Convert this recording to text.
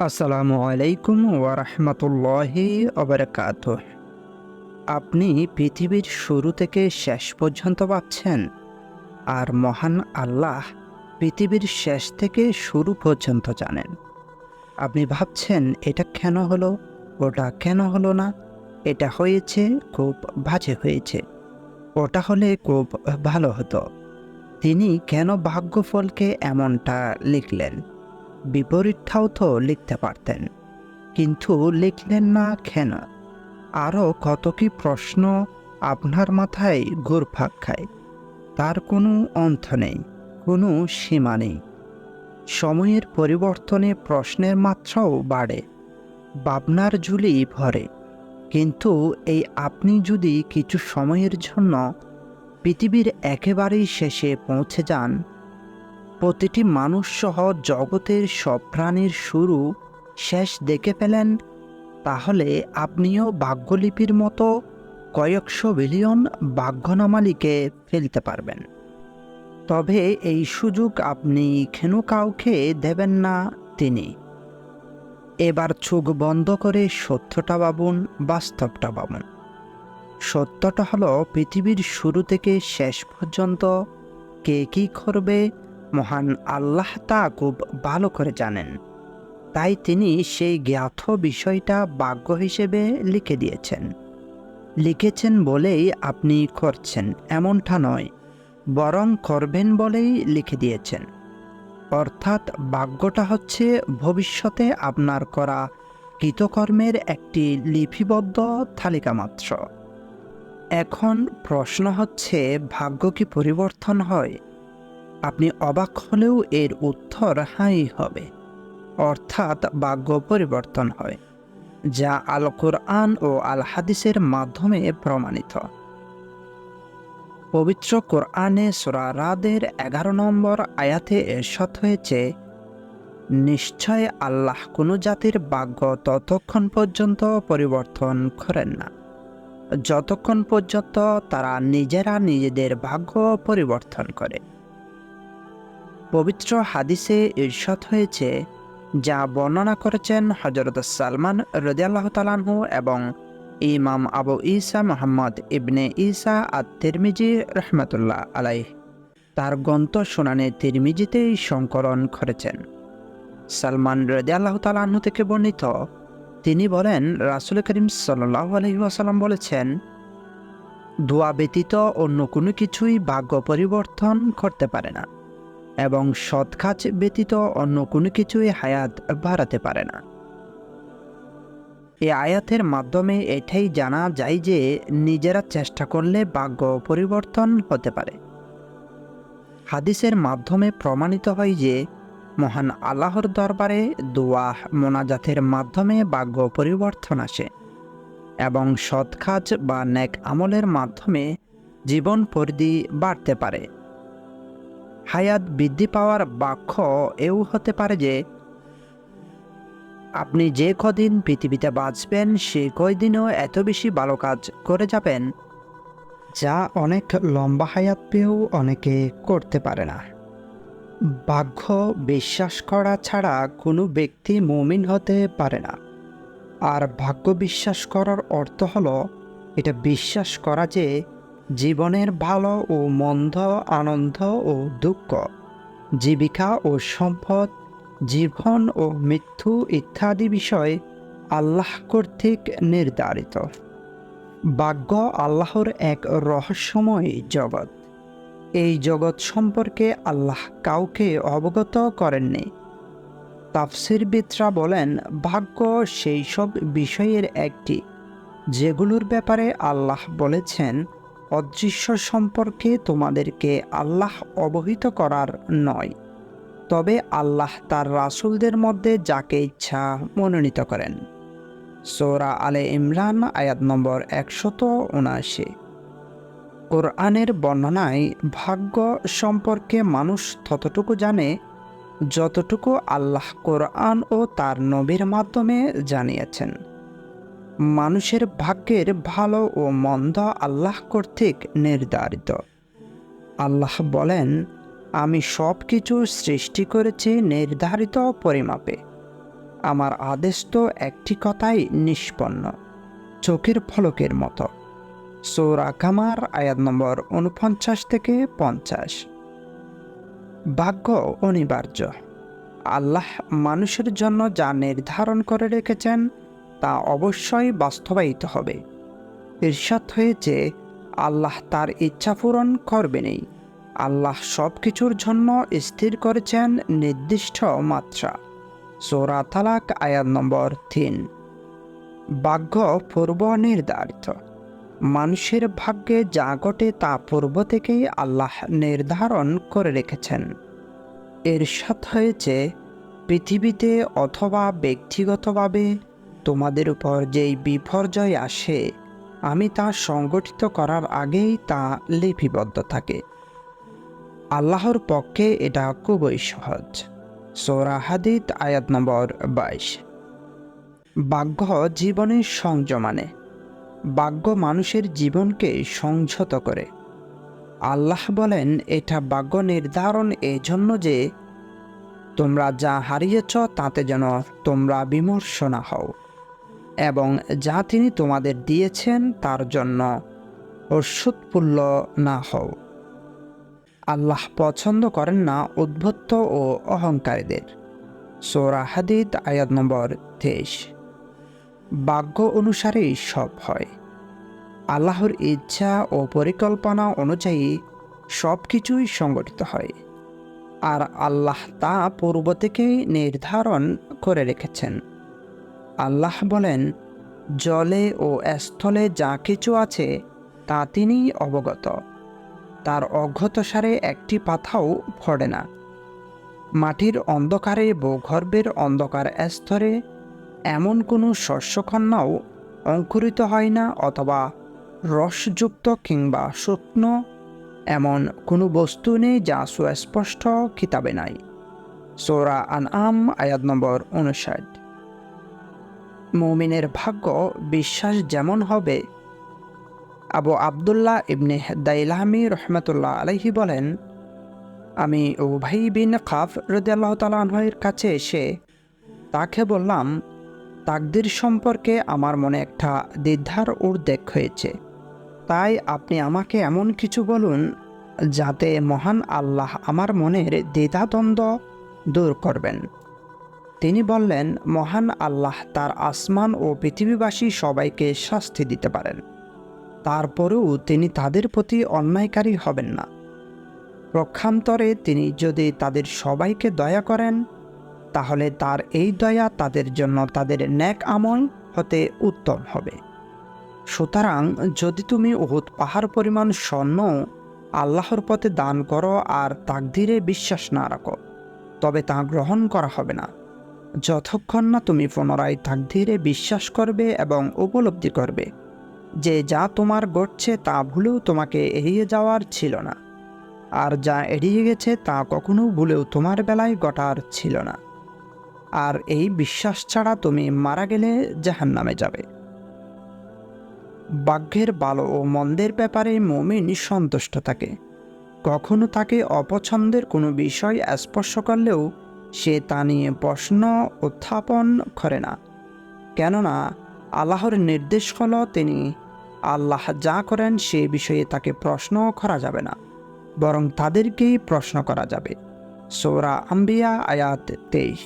আসসালামু আলাইকুম ওয়ারহমতুল্লাহি অবরাকাত আপনি পৃথিবীর শুরু থেকে শেষ পর্যন্ত পাচ্ছেন আর মহান আল্লাহ পৃথিবীর শেষ থেকে শুরু পর্যন্ত জানেন। আপনি ভাবছেন, এটা কেন হলো? ওটা কেন হলো না? এটা হয়েছে, খুব বাজে হয়েছে। ওটা হলে খুব ভালো হতো। তিনি কেন ভাগ্যফলকে এমনটা লিখলেন? বিপরীতটাও তো লিখতে পারতেন। কিন্তু লিখলেন না কেন? আরও কত কি প্রশ্ন আপনার মাথায় ঘুরফাক খায়। তার কোনো অন্ত নেই, কোনো সীমা নেই। সময়ের পরিবর্তনে প্রশ্নের মাত্রাও বাড়ে, ভাবনার ঝুলি ভরে। কিন্তু এই আপনি যদি কিছু সময়ের জন্য পৃথিবীর একেবারেই শেষে পৌঁছে যান প্রতিটি মানুষসহ জগতের সব প্রাণীর শুরু শেষ দেখে ফেলেন, তাহলে আপনিও ভাগ্যলিপির মতো কয়েকশো বিলিয়ন ভাগ্যনামা লিখে ফেলতে পারবেন। তবে এই সুযোগ আপনি খেনু কাউকে দেবেন না তিনি? এবার চোখ বন্ধ করে সত্যটা ভাবুন, বাস্তবটা ভাবুন। সত্যটা হলো পৃথিবীর শুরু থেকে শেষ পর্যন্ত কে কী করবে মহান আল্লাহ তা খুব ভালো করে জানেন। তাই তিনি সেই জ্ঞাত বিষয়টা ভাগ্য হিসেবে লিখে দিয়েছেন। লিখেছেন বলেই আপনি করছেন এমনটা নয়, বরং করবেন বলেই লিখে দিয়েছেন। অর্থাৎ ভাগ্যটা হচ্ছে ভবিষ্যতে আপনার করা কৃতকর্মের একটি লিপিবদ্ধ তালিকা মাত্র। এখন প্রশ্ন হচ্ছে, ভাগ্য কি পরিবর্তন হয়? আপনি অবাক হলেও এর উত্তর হাই হবে, অর্থাৎ ভাগ্য পরিবর্তন হয়, যা আল কোরআন ও আল হাদিসের মাধ্যমে প্রমাণিত। পবিত্র কোরআনে সোরা রাদের এগারো নম্বর আয়াতে এরশত হয়েছে, নিশ্চয় আল্লাহ কোনো জাতির ভাগ্য ততক্ষণ পর্যন্ত পরিবর্তন করেন না। যতক্ষণ পর্যন্ত তারা নিজেরা নিজেদের ভাগ্য পরিবর্তন করে। পবিত্র হাদিসে ঈর্ষত হয়েছে, যা বর্ণনা করেছেন হজরত সালমান রদিয়াল্লাহ তালানহু এবং ইমাম আবু ঈসা মোহাম্মদ ইবনে ঈসা আর তিরমিজি রহমতুল্লাহ আলাইহ। তার গ্রন্থ শুনানে তিরমিজিতেই সংকলন করেছেন। সালমান রদিয়াল্লাহ তালাহু থেকে বর্ণিত, তিনি বলেন, রাসুল করিম সাল্লাহ আলহিহাসাল্লাম বলেছেন, দোয়া ব্যতীত অন্য কোনো কিছুই ভাগ্য পরিবর্তন করতে পারে না। এবং সৎ কাজ ব্যতীত অন্য কোনো কিছুই হায়াত বাড়াতে পারে না। এই আয়াতের মাধ্যমে এটাই জানা যায় যে নিজেরা চেষ্টা করলে ভাগ্য পরিবর্তন হতে পারে। হাদিসের মাধ্যমে প্রমাণিত হয় যে মহান আল্লাহর দরবারে দোয়া, মোনাজাতের মাধ্যমে ভাগ্য পরিবর্তন আসে এবং সৎ কাজ বা নেক আমলের মাধ্যমে জীবন পরিধি বাড়তে পারে। হায়াত বৃদ্ধি পাওয়ার বাক্য এও হতে পারে যে, আপনি যে কদিন পৃথিবীতে বাঁচবেন, সে কয়দিনও এত বেশি ভালো কাজ করে যাবেন, যা অনেক লম্বা হায়াত পেয়েও অনেকে করতে পারে না। ভাগ্য বিশ্বাস করা ছাড়া কোনো ব্যক্তি মমিন হতে পারে না। আর ভাগ্য বিশ্বাস করার অর্থ হলো, এটা বিশ্বাস করা যে জীবনের ভালো ও মন্দ, আনন্দ ও দুঃখ, জীবিকা ও সম্পদ, জীবন ও মৃত্যু ইত্যাদি বিষয় আল্লাহ কর্তৃক নির্ধারিত। ভাগ্য আল্লাহর এক রহস্যময় জগৎ। এই জগৎ সম্পর্কে আল্লাহ কাউকে অবগত করেননি। তাফসিরবিদরা বলেন, ভাগ্য সেই সব বিষয়ের একটি। যেগুলোর ব্যাপারে আল্লাহ বলেছেন অদৃশ্য সম্পর্কে তোমাদেরকে আল্লাহ অবহিত করার নয়। তবে আল্লাহ তার রাসুলদের মধ্যে যাকে ইচ্ছা মনোনীত করেন। সোরা আলে ইমরান, আয়াত নম্বর একশত উনআশি। কোরআনের বর্ণনায় ভাগ্য সম্পর্কে মানুষ ততটুকু জানে, যতটুকু আল্লাহ কোরআন ও তার নবীর মাধ্যমে জানিয়েছেন। মানুষের ভাগ্যের ভালো ও মন্দ আল্লাহ কর্তৃক নির্ধারিত। আল্লাহ বলেন, আমি সব কিছু সৃষ্টি করেছি নির্ধারিত পরিমাপে। আমার আদেশ তো একটি কথাই নিষ্পন্ন, চোখের ফলকের মতো। সৌরা কামার, আয়াত নম্বর উনপঞ্চাশ থেকে পঞ্চাশ। ভাগ্য অনিবার্য। আল্লাহ মানুষের জন্য যা নির্ধারণ করে রেখেছেন তা অবশ্যই বাস্তবায়িত হবে। ঈর্ষাদ হয়েছে, আল্লাহ তার ইচ্ছা পূরণ করবেনই আল্লাহ সব কিছুর জন্য স্থির করেছেন নির্দিষ্ট মাত্রা। সোরা তালাক আয়াত নম্বর তিন। ভাগ্য পূর্ব নির্ধারিত। মানুষের ভাগ্যে যা ঘটে তা পূর্ব থেকেই আল্লাহ নির্ধারণ করে রেখেছেন। এর সাথে হয়েছে, পৃথিবীতে অথবা ব্যক্তিগতভাবে তোমাদের উপর যেই বিপর্যয় আসে, আমি তা সংগঠিত করার আগেই তা লিপিবদ্ধ থাকে। আল্লাহর পক্ষে এটা খুবই সহজ। সোরা হাদিদ, আয়াত নম্বর বাইশ। ভাগ্য জীবনের সংযমানে ভাগ্য মানুষের জীবনকে সংযত করে। আল্লাহ বলেন, এটা ভাগ্য নির্ধারণ এজন্য যে তোমরা যা হারিয়েছ তাতে যেন তোমরা বিমর্ষ না হও। এবং যা তিনি তোমাদের দিয়েছেন তার জন্য অস্যুৎপুল্য না হও। আল্লাহ পছন্দ করেন না উদ্ভত্ত ও অহংকারীদের। সোরা হাদিদ, আয়াত নম্বর তেইশ। ভাগ্য অনুসারেই সব হয়। আল্লাহর ইচ্ছা ও পরিকল্পনা অনুযায়ী সব কিছুই সংগঠিত হয়। আর আল্লাহ তা পূর্ব থেকেই নির্ধারণ করে রেখেছেন। আল্লাহ বলেন, জলে ও স্থলে যা কিছু আছে, তা তিনিই অবগত। তার অজ্ঞতসারে একটি পাথাও ফড়ে না। মাটির অন্ধকারে, ভূগর্ভের অন্ধকার স্তরে এমন কোনো শস্যকন্যাও অঙ্কুরিত হয় না অথবা রসযুক্ত কিংবা শুকনো এমন কোনো বস্তু নেই যা সুস্পষ্ট খিতাবে নাই। সোরা আন আম আয়াত নম্বর উনষাট মৌমিনের ভাগ্য বিশ্বাস যেমন হবে। আবু আবদুল্লাহ ইবনে দাইলামি রহমতুল্লাহ আলহি বলেন, আমি উভাই বিন খাফ রদিয়াল্লাহ তালাহের কাছে এসে তাকে বললাম, তাকদির সম্পর্কে আমার মনে একটা দ্বিধার উদ্বেগ হয়েছে। তাই আপনি আমাকে এমন কিছু বলুন যাতে মহান আল্লাহ আমার মনের দ্বিধাদ্বন্দ্ব দূর করবেন। তিনি বললেন, মহান আল্লাহ তার আসমান ও পৃথিবীবাসী সবাইকে শাস্তি দিতে পারেন। তারপরেও তিনি তাদের প্রতি অন্যায়কারী হবেন না। প্রক্ষান্তরে তিনি যদি তাদের সবাইকে দয়া করেন, তাহলে তার এই দয়া তাদের জন্য তাদের ন্যাক আমল হতে উত্তম হবে। সুতরাং যদি তুমি উহুদ পাহাড় পরিমাণ স্বর্ণ আল্লাহর পথে দান করো আর তাকদিরে বিশ্বাস না রাখো, তবে তা গ্রহণ করা হবে না। যতক্ষণ না তুমি পুনরায় তাকদিরে বিশ্বাস করবে এবং উপলব্ধি করবে, যে যা তোমার ঘটছে তা ভুলেও তোমাকে এড়িয়ে যাওয়ার ছিল না, আর যা এড়িয়ে গেছে তা কখনো ভুলেও তোমার বেলায় ঘটার ছিল না। আর এই বিশ্বাস ছাড়া তুমি মারা গেলে জাহান নামে যাবে। বাঘ্যের ভালো ও মন্দের ব্যাপারে মমিন সন্তুষ্ট থাকে। কখনো তাকে অপছন্দের কোনো বিষয় স্পর্শ করলেও সে তা নিয়ে প্রশ্ন উত্থাপন করে না। কেননা আল্লাহর নির্দেশ হল তিনি আল্লাহ যা করেন সে বিষয়ে তাকে প্রশ্ন করা যাবে না, বরং তাদেরকেই প্রশ্ন করা যাবে। সৌরা আম্বিয়া আয়াত তেইশ।